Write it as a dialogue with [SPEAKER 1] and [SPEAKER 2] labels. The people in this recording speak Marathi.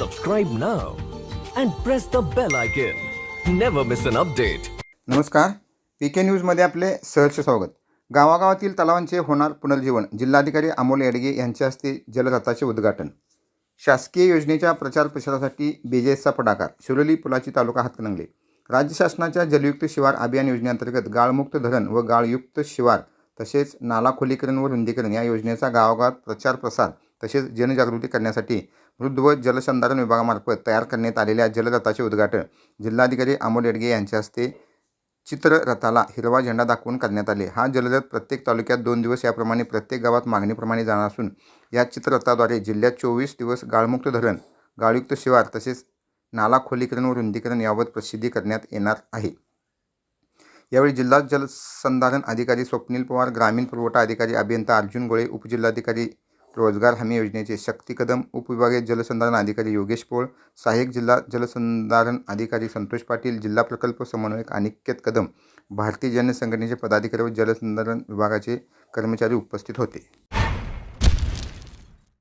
[SPEAKER 1] subscribe now and press the bell icon. Never miss an update.
[SPEAKER 2] नमस्कार पी के न्यूजमध्ये आपले सहर्ष स्वागत गावागावातील तलावांचे होणार पुनर्जीवन जिल्हाधिकारी अमोल येडगे यांच्या हस्ते जलरथाचे उद्घाटन शासकीय योजनेच्या प्रचार प्रसारासाठी बेजेसचा पुढाकार शिरोली पुलाची तालुका हातकणंगले राज्य शासनाच्या जलयुक्त शिवार अभियान योजनेअंतर्गत गाळमुक्त धरण व गाळयुक्त शिवार तसेच नाला खोलीकरण व रुंदीकरण या योजनेचा गावागावात प्रचार प्रसार तसेच जनजागृती करण्यासाठी वृद्ध व जलसंधारण विभागामार्फत तयार करण्यात आलेल्या जलरथाचे उद्घाटन जिल्हाधिकारी अमोल येडगे यांच्या हस्ते चित्ररथाला हिरवा झेंडा दाखवून करण्यात आले. हा जलरथ प्रत्येक तालुक्यात दोन दिवस याप्रमाणे प्रत्येक गावात मागणीप्रमाणे जाणार असून या चित्ररथाद्वारे जिल्ह्यात चोवीस दिवस गाळमुक्त धरण गाळयुक्त शिवार तसेच नाला खोलीकरण व रुंदीकरण याबाबत प्रसिद्धी करण्यात येणार आहे. यावेळी जिल्हा जलसंधारण अधिकारी स्वप्नील पवार ग्रामीण पुरवठा अधिकारी अभियंता अर्जुन गोळे उपजिल्हाधिकारी रोजगार हमी योजनेचे शक्ती कदम उपविभागीय जलसंधारण अधिकारी योगेश पोळ सहाय्यक जिल्हा जलसंधारण अधिकारी संतोष पाटील जिल्हा प्रकल्प समन्वयक अनिकेत कदम भारतीय जनसंघटनेचे पदाधिकारी व जलसंधारण विभागाचे कर्मचारी उपस्थित होते.